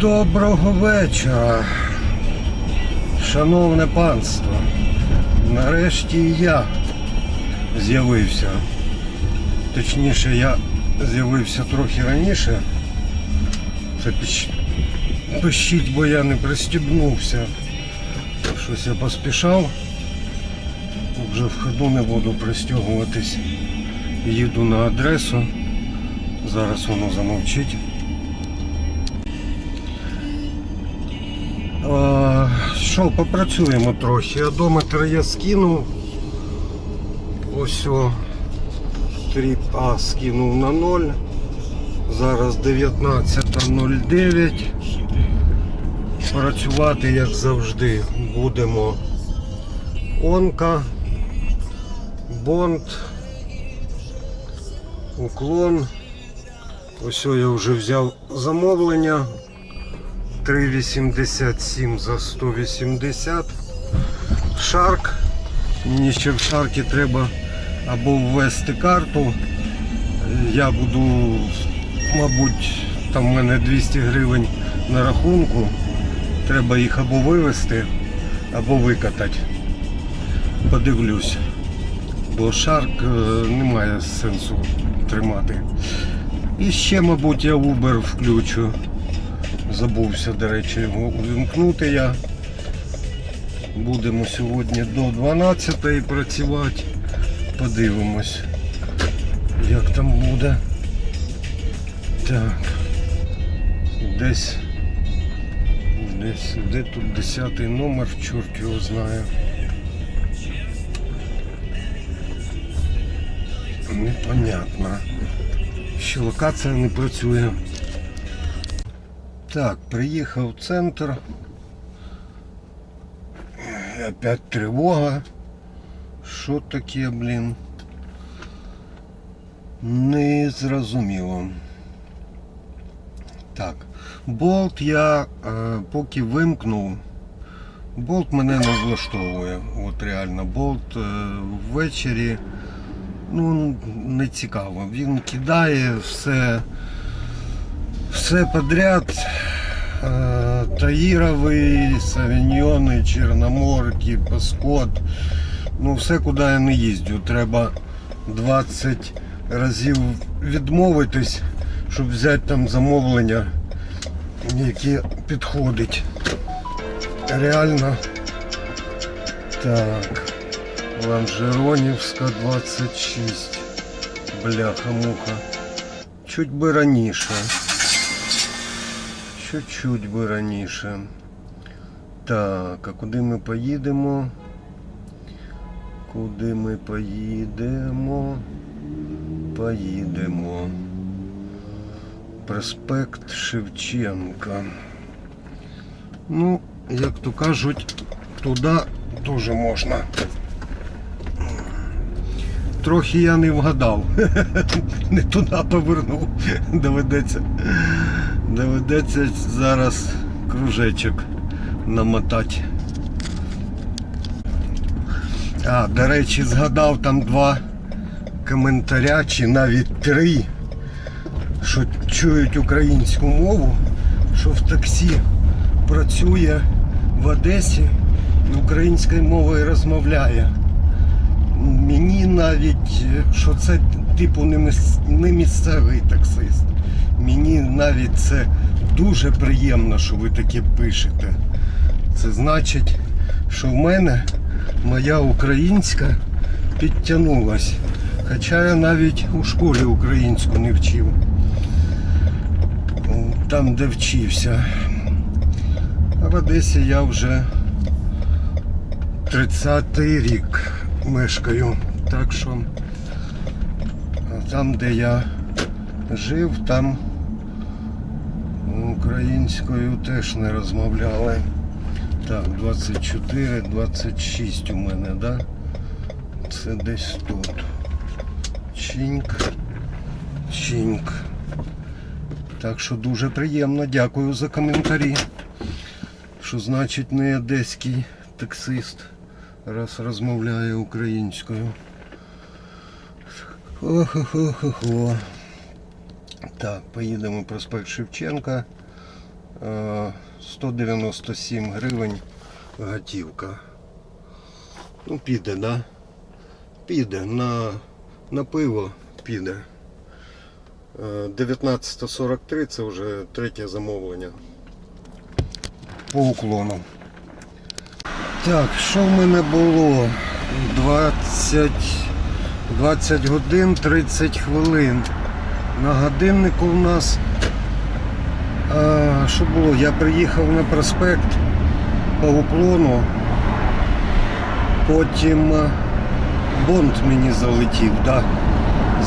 Доброго вечора, шановне панство. Нарешті я з'явився. Точніше, я з'явився трохи раніше. Це піч- пищить, бо я не пристібнувся. Щось я поспішав. Вже в ходу не буду пристягуватись. Їду на адресу. Зараз воно замовчить. Що, попрацюємо трохи. Одометр я скинув. Ось о, тріп А скинув на 0. Зараз 19.09. Працювати, як завжди, будемо онка, бонд, уклон. Ось я вже взяв замовлення. 3,87 за 180. Шарк. Мені ще в шаркі треба або ввести карту. Я буду, мабуть, там в мене 200 гривень на рахунку. Треба їх або вивезти, або викатати. Подивлюсь. Бо шарк е, немає сенсу тримати. І ще, мабуть, я Uber включу. Забувся, до речі, його увімкнути я. Будемо сьогодні до 12 працювати. Подивимось, як там буде. Так. Десь. Десь, де тут 10 номер, чорт його знає. Непонятно. Ще локація не працює. Так, приїхав в центр. Опять тривога. Що таке, блін? Не зрозуміло. Так. Болт я е, поки вимкнув. Болт мене не влаштовує. От реально, болт е, ввечері ну, не цікаво. Він кидає все все подряд. Е, Таїровий, савіньйони, чорноморки, паскот. Ну, все, куди я не їздю. Треба 20 разів відмовитись, щоб взяти там замовлення, яке підходить. Реально. Так. Ланжеронівська 26. Бляха-муха. Чуть би раніше. Чуть-чуть би раніше. Так, а куди ми поїдемо? Куди ми поїдемо? Поїдемо. Проспект Шевченка. Ну, як то кажуть, туди теж можна. Трохи я не вгадав. Не туди повернув. Доведеться. Доведеться зараз кружечок намотати. А, до речі, згадав там два коментаря, чи навіть три, що чують українську мову, що в таксі працює в Одесі і українською мовою розмовляє. Мені навіть, що це типу не місцевий таксист. Мені навіть це дуже приємно, що ви таке пишете. Це значить, що в мене моя українська підтягнулась. Хоча я навіть у школі українську не вчив. Там, де вчився. А в Одесі я вже 30-й рік мешкаю. Так що там, де я жив, там українською теж не розмовляли. Так, 24, 26 у мене, да? Це десь тут. Чиньк. Чиньк. Так що дуже приємно, дякую за коментарі. Що значить не одеський таксист, раз розмовляє українською. Хо-хо-хо-хо-хо. Так, поїдемо проспект Шевченка. Е, 197 гривень готівка. Ну, піде, да? Піде. На, на пиво піде. Е, 19.43 це вже третє замовлення. По уклону. Так, що в мене було? 20, 20 годин 30 хвилин. На годиннику в нас. А, що було? Я приїхав на проспект по уклону. Потім е, Бонд мені залетів, да.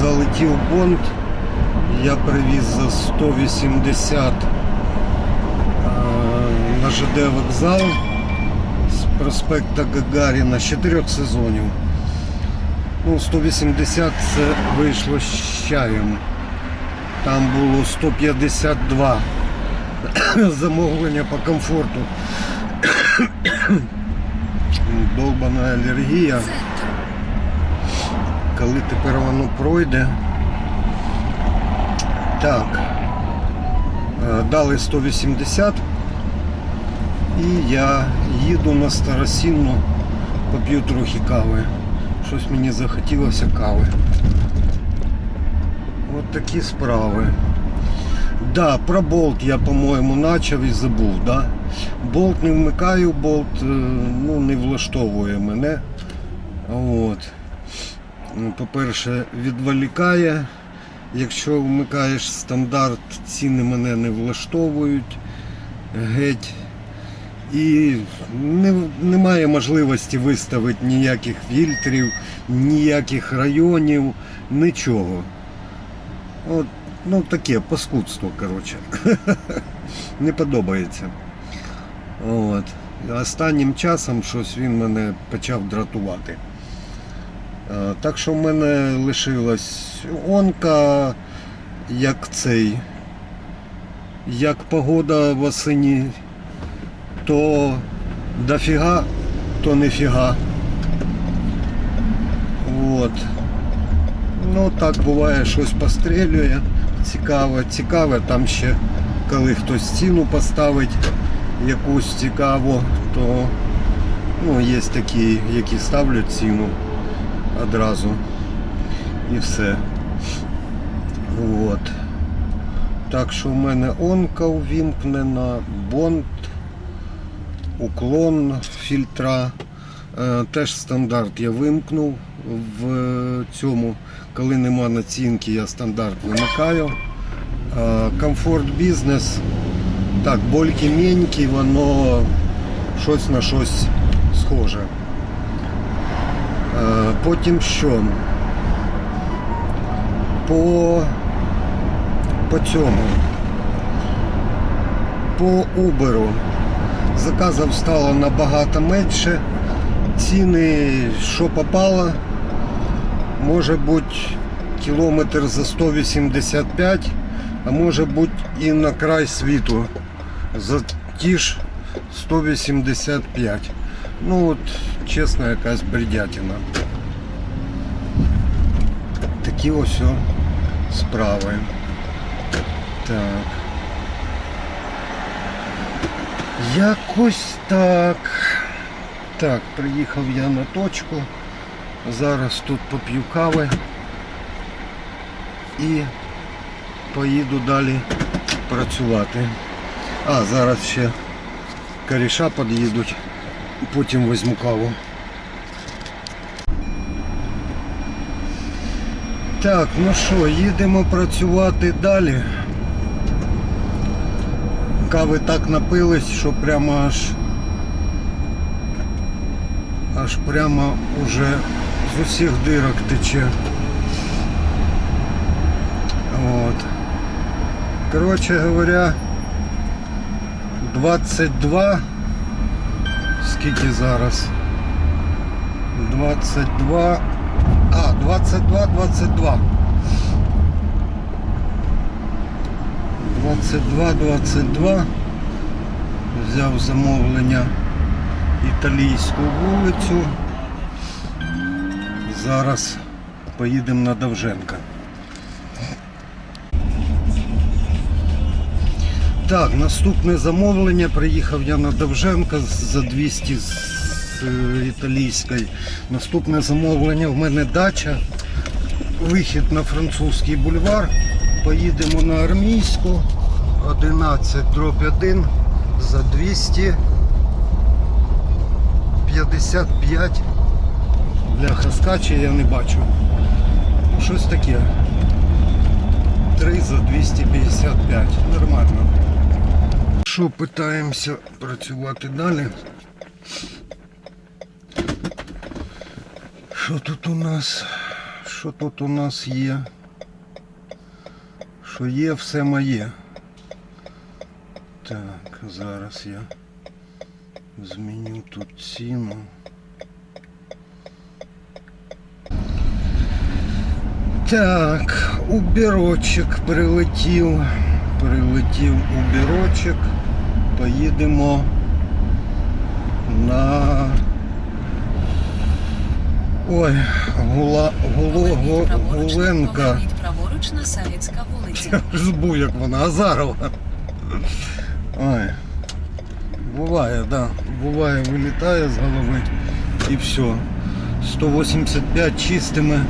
Залетів Бонд. Я привіз за 180 е, на ЖД вокзал з проспекта Гагаріна з чотирьох сезонів. Ну, 180 це вийшло з чаєм. Там було 152 замовлення по комфорту. Долбана алергія. Коли тепер воно пройде. Так. Е, Дали 180. І я їду на Старосінну, поп'ю трохи кави. Щось мені захотілося кави. От такі справи. Да, про болт я, по-моєму, почав і забув. Да? Болт не вмикаю, болт е, ну, не влаштовує мене. От. По-перше, відволікає. Якщо вмикаєш стандарт, ціни мене не влаштовують геть. І не, немає можливості виставити ніяких фільтрів, ніяких районів, нічого. Ну таке паскудство, коротше. Не подобається. От. Останнім часом щось він мене почав дратувати. Е, Так що в мене лишилась онка, як цей, як погода в осені, то дофіга, то нефіга. От. Ну так буває, щось пострілює. Цікаве, цікаве. Там ще коли хтось ціну поставить якусь цікаву, то ну, є такі, які ставлять ціну одразу. І все. От. Так що в мене онка увімкнена, бонд, уклон фільтра. Е, Теж стандарт я вимкнув в цьому, коли нема націнки, я стандарт вимикаю. Е, Комфорт бізнес. Так, больки менькі, воно щось на щось схоже. Е, Потім що? По, по цьому. По Uber. Заказів стало набагато менше. Ціни, що попало, може бути кілометр за 185, а може бути і на край світу за ті ж 185. Ну от, чесно, якась бредятина. Такі ось о справи. Так. Якось так. Так, приїхав я на точку. Зараз тут поп'ю кави і поїду далі працювати. А, зараз ще коріша під'їдуть, потім візьму каву. Так, ну що, їдемо працювати далі. Кави так напились, що прямо аж аж прямо уже з усіх дирок тече. От. Коротше говоря, 22. Скільки зараз? 22. А, 22, 22. 22, 22. Взяв замовлення італійську вулицю. Зараз поїдемо на Довженка. Так, наступне замовлення. Приїхав я на Довженка за 200 з італійської. Наступне замовлення в мене дача. Вихід на французький бульвар. Поїдемо на армійську. 11 дроб 1 за 255. Бляха скаче я не бачу. Щось таке. 3 за 255. Нормально. Що питаємося працювати далі? Що тут у нас? Що тут у нас є? Що є, все моє. Так, зараз я зміню тут ціну. Так, убірочок прилетів. Прилетів убірочок. Поїдемо на. Ой, гула, гуло, гу, Гуленка. праворуч на Савіцька вулиця. Жбу, як вона, Азарова. Ой. Буває, да. Буває, вилітає з голови і все. 185 чистими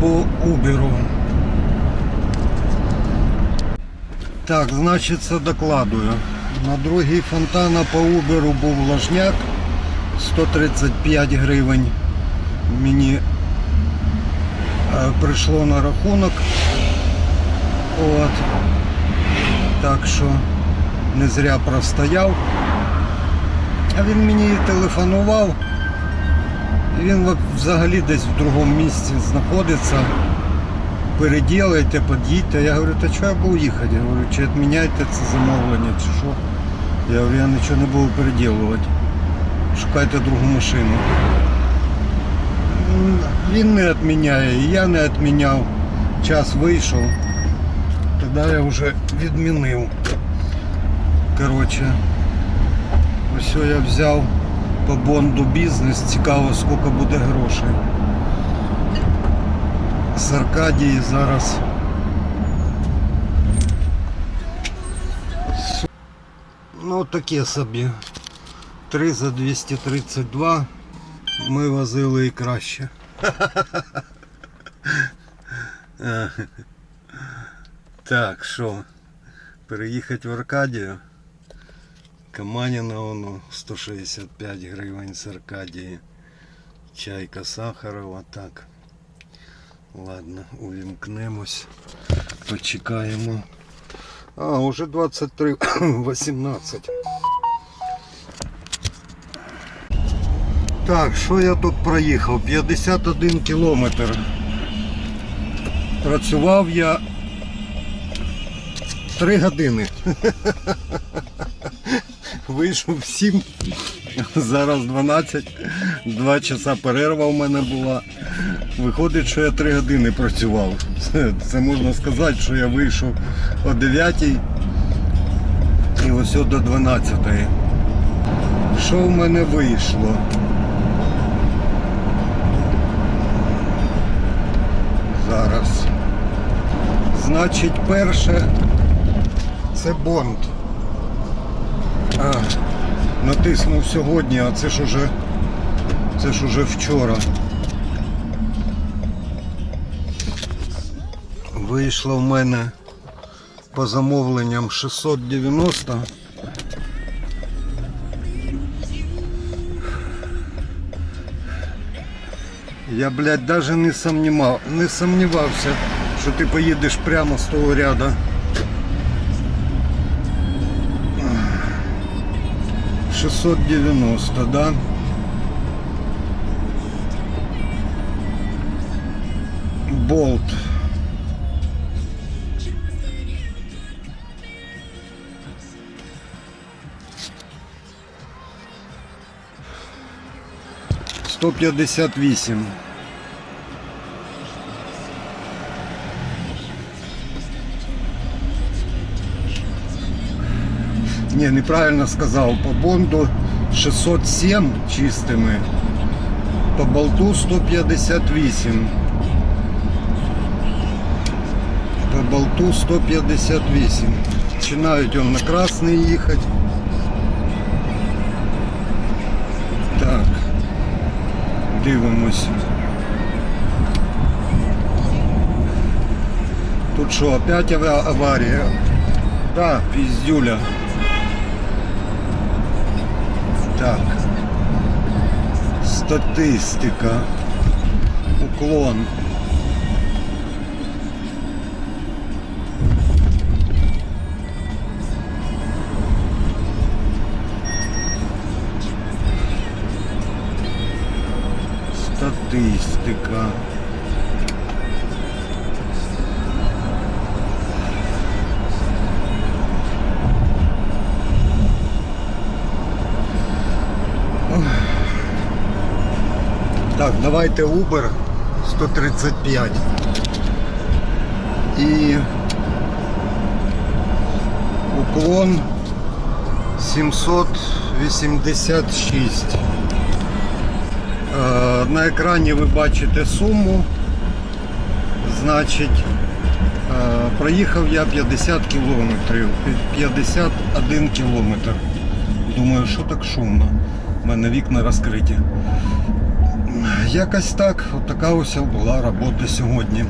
по Уберу. Так, значить, це докладую. На другій фонтана по Уберу був ложняк. 135 гривень мені е, прийшло на рахунок. От. Так що не зря простояв. А він мені телефонував. Він взагалі десь в другому місці знаходиться. Переділайте, під'їдьте. Я говорю, та чого я буду їхати? Я говорю, чи відміняйте це замовлення, чи що. Я говорю, я нічого не буду переділувати. Шукайте другу машину. Він не відміняє, я не відміняв. Час вийшов. Тоді я вже відмінив. Коротше, ось я взяв по бонду бізнес. Цікаво, скільки буде грошей. З Аркадії зараз. Ну таке собі. 3 за 232. Ми возили і краще. Так, що? Переїхати в Аркадію. Каманіна воно 165 гривень з Аркадії. Чайка Сахарова, так. Ладно, увімкнемось. Почекаємо. А, уже 23 18. Так, що я тут проїхав? 51 кілометр. Працював я 3 години. Вийшов в 7, зараз 12, 2 часа перерва у мене була. Виходить, що я 3 години працював. Це, це можна сказати, що я вийшов о 9 і ось до 12. Що в мене вийшло? Зараз. Значить, перше це бонд. А, натиснув сьогодні, а це ж уже це ж уже вчора. Вийшло в мене по замовленням 690. Я, блядь, даже не сомневался, що ти поїдеш прямо з того ряда. 690, да? Болт. Сто п'ятдесят вісім. Ні, неправильно сказав. По бонду 607 чистими. По болту 158. По болту 158. Починають он на красний їхати. Так. Дивимось. Тут що, опять ава- аварія? Да, піздюля. Так. Статистика. Уклон. Статистика. Так, давайте Uber 135. І уклон 786. Е, На екрані ви бачите суму. Значить, е, проїхав я 50 кілометрів. 51 кілометр. Думаю, що так шумно. У мене вікна розкриті. Якось так, от така ось була робота сьогодні.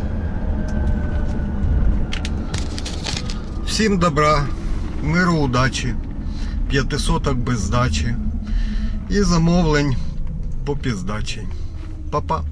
Всім добра, миру, удачі, п'ятисоток без здачі і замовлень по піздачі. Па-па.